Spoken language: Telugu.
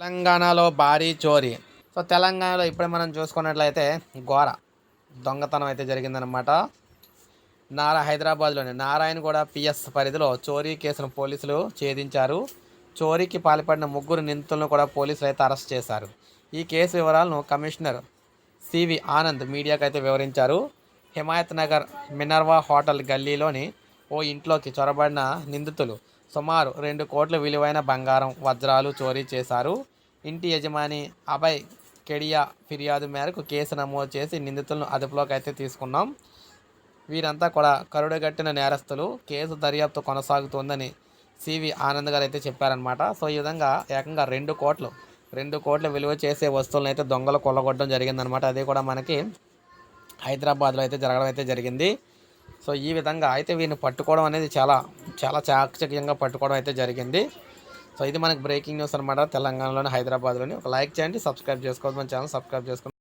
తెలంగాణలో భారీ చోరీ. సో తెలంగాణలో ఇప్పుడే మనం చూసుకున్నట్లయితే ఘోర దొంగతనం అయితే జరిగిందనమాట నారా హైదరాబాద్లోని నారాయణగూడ పిఎస్ పరిధిలో చోరీ కేసును పోలీసులు ఛేదించారు. చోరీకి పాల్పడిన ముగ్గురు నిందితులను కూడా పోలీసులు అయితే అరెస్ట్ చేశారు. ఈ కేసు వివరాలను కమిషనర్ సివి ఆనంద్ మీడియాకు అయితే వివరించారు. హిమాయత్ నగర్ మినర్వా హోటల్ గల్లీలోని ఓ ఇంట్లోకి చొరబడిన నిందితులు సుమారు రెండు కోట్ల విలువైన బంగారం వజ్రాలు చోరీ చేశారు. ఇంటి యజమాని అభయ్ కెడియా ఫిర్యాదు మేరకు కేసు నమోదు చేసి నిందితులను అదుపులోకి అయితే తీసుకున్నాం. వీరంతా కూడా కరుడుగట్టిన నేరస్తులు. కేసు దర్యాప్తు కొనసాగుతోందని సివి ఆనంద్ గారు అయితే చెప్పారనమాట సో ఈ విధంగా ఏకంగా రెండు కోట్లు రెండు కోట్ల విలువ చేసే వస్తువులను అయితే దొంగలు కొల్లగొట్టడం జరిగిందనమాట అది కూడా మనకి హైదరాబాద్లో అయితే జరగడం అయితే జరిగింది. సో ఈ విధంగా అయితే వీరిని పట్టుకోవడం అనేది చాలా చాలా చాకచక్యంగా పట్టుకోవడం అయితే జరిగింది. సో ఇది మనకి బ్రేకింగ్ న్యూస్ అనమాట తెలంగాణలోని హైదరాబాద్లోని. ఒక లైక్ చేయండి సబ్స్క్రైబ్ చేసుకోవద్దు మన ఛానల్ సబ్స్క్రైబ్ చేసుకోండి